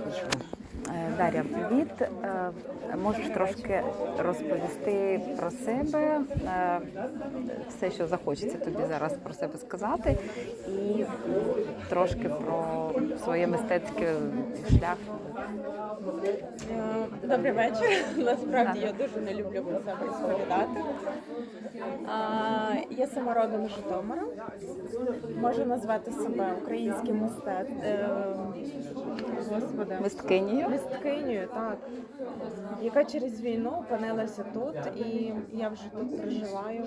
Е, Дар'я, привіт. Е, Можеш трошки розповісти про себе, е, все, що захочеться тобі зараз про себе сказати, і трошки про своє мистецький шлях. Е, Добрий вечір. Насправді я дуже не люблю про себе розповідати. Я сама родом з Житомира. Можу назвати себе українським мистет... е, Господи. Мисткинію. Мисткинею, так. Яка через війну опинилася тут, і я вже тут проживаю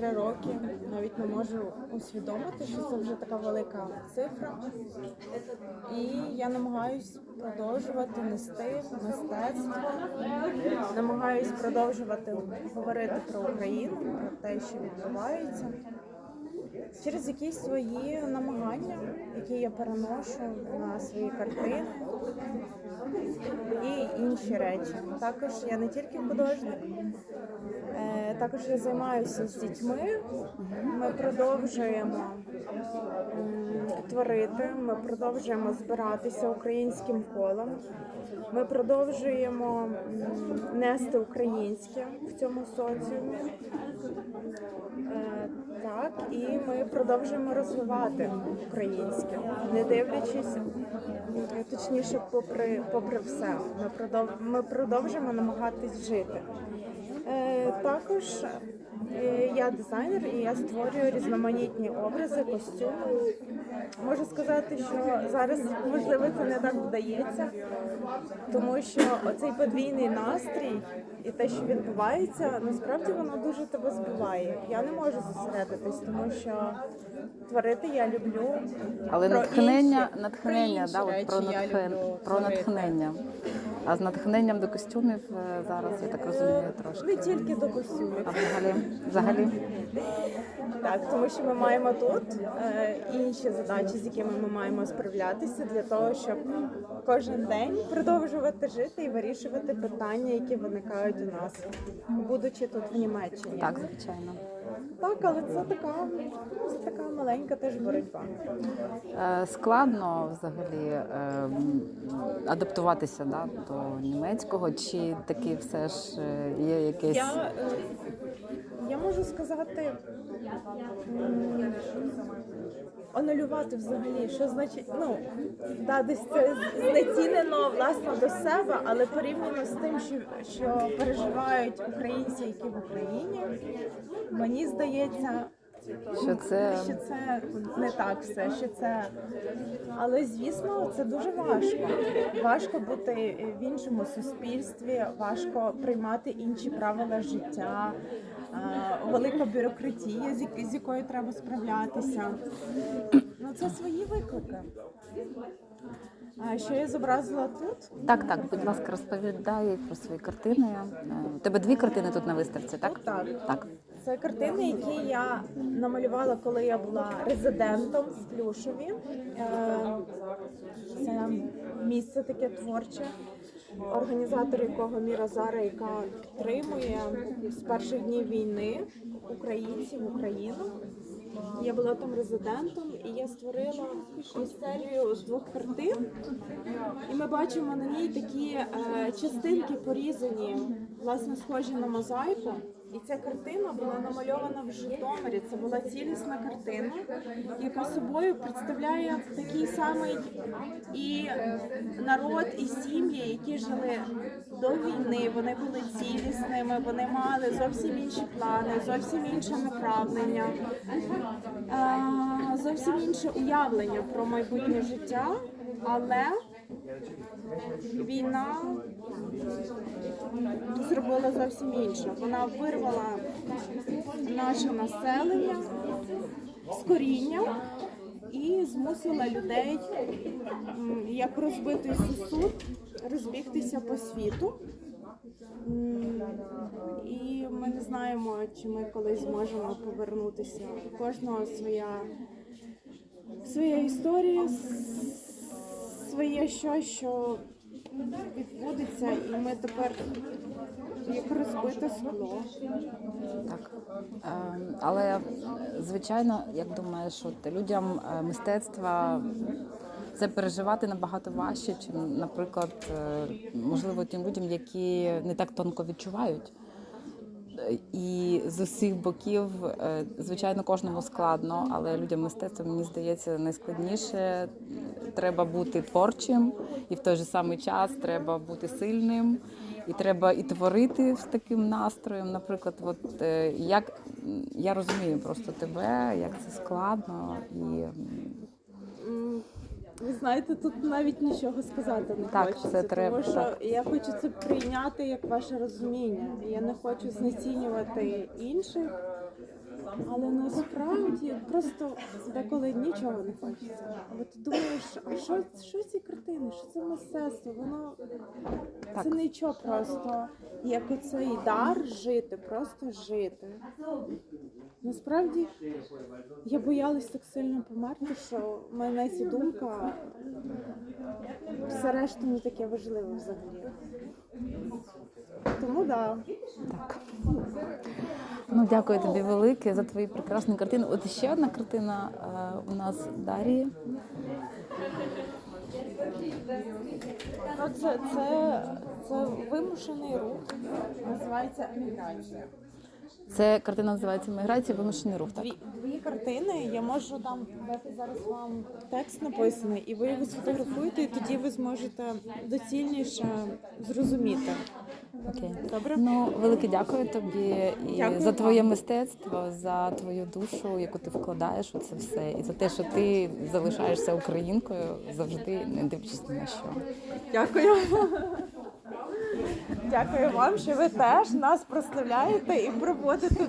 три роки. Навіть не можу усвідомити, що це вже така велика цифра. І я намагаюсь продовжувати нести мистецтво, намагаюсь продовжувати говорити про Україну, про те, що відбувається. Через якісь свої намагання, які я переношу на свої картини і інші речі. Також я не тільки художник, е, також я займаюся з дітьми. Ми продовжуємо творити, ми продовжуємо збиратися українським колом. Ми продовжуємо нести українське в цьому соціумі. Е, Так, і ми продовжуємо розвивати українське, не дивлячись, точніше, попри, попри все, ми продовжуємо намагатись жити. Е, Також е, я дизайнер і я створюю різноманітні образи, костюми. Можу сказати, що зараз можливо це не так вдається, тому що оцей подвійний настрій і те, що відбувається, насправді воно дуже тебе збиває. Я не можу зосередитись, тому що творити я люблю. Але Про натхнення, інші- натхнення, про да, от про, речі я люблю про натхнення. А з натхненням до костюмів е, зараз, я так розумію, трошки. Не тільки до костюмів. А взагалі, взагалі. Так, тому що ми маємо тут е, інші задачі, з якими ми маємо справлятися для того, щоб кожен день продовжувати жити і вирішувати питання, які виникають у нас, будучи тут в Німеччині. Так, звичайно. Так, але це така, це така маленька теж боротьба. Е, Складно взагалі е, адаптуватися да, до німецького, чи таки все ж е, є якесь. Я, е, я можу сказати, анулювати взагалі, що значить, ну, да, десь це знецінено власне до себе, але порівняно з тим, що, що переживають українці, які в Україні, мені здається, Що це що це не так все, що це. Але звісно, це дуже важко. Важко бути в іншому суспільстві, важко приймати інші правила життя, е, велика бюрократія, з якою треба справлятися. Ну це свої виклики. Що я зобразила тут? так, так. Будь ласка, розповідай про свої картини. Е, У тебе дві картини тут на виставці, так? Так. Так. Це картини, які я намалювала, коли я була резидентом в Плюшеві. Е, Це місце таке творче, організатор якого Міра Зара, яка підтримує з перших днів війни українців Україну. Я була там резидентом, і я створила серію з двох картин. І ми бачимо на ній такі е, частинки порізані, власне, схожі на мозаїку. І ця картина була намальована в Житомирі. Це була цілісна картина, яка собою представляє такий самий і народ, і сім'ї, які жили до війни. Вони були цілісними, вони мали зовсім інші плани, зовсім інше направлення, зовсім інше уявлення про майбутнє життя, але війна зробила зовсім інше. Вона вирвала наше населення з коріння і змусила людей, як розбитий сусуд, розбігтися по світу. І ми не знаємо, чи ми колись зможемо повернутися. Кожного своя, своя історія, своє щось, що відбудеться, і ми тепер як розбите скло. Так. Е, Але звичайно, як думаєш, от людям е, мистецтва це переживати набагато важче, чим, наприклад, е, можливо, тим людям, які не так тонко відчувають. І з усіх боків, е, звичайно, кожному складно, але людям мистецтва, мені здається, найскладніше треба бути творчим, і в той же самий час треба бути сильним, і треба і творити з таким настроєм. Наприклад, от е, як я розумію просто тебе, як це складно, і Ви знаєте, тут навіть нічого сказати не Так, хочеться, це треба, тому що так. я хочу це прийняти як ваше розуміння. Я не хочу знецінювати інших, але насправді просто деколи нічого не хочеться. Бо ти думаєш, а що, що ці картини, що це мистецтво? Воно Так. це нічого просто як оцей дар жити, просто жити. Насправді я боялась так сильно померти, що в мене ця думка все решта не таке важливе взагалі. Тому да. так. Ну, дякую тобі велике за твої прекрасні картини. От ще одна картина е, у нас Дарії. Це, це, це вимушений рух. Називається еміграція. Це картина називається Міграція, вимушений рух. Так Дві, дві картини. Я можу там дати зараз вам текст написаний, і ви його сфотографуєте, і тоді ви зможете доцільніше зрозуміти. окей. Добре? Ну, велике дякую тобі і Дякую за твоє мистецтво, за твою душу, яку ти вкладаєш у це все, і за те, що ти залишаєшся українкою завжди, не дивлячись на що. Дякую. Дякую вам, що ви теж нас прославляєте і проводите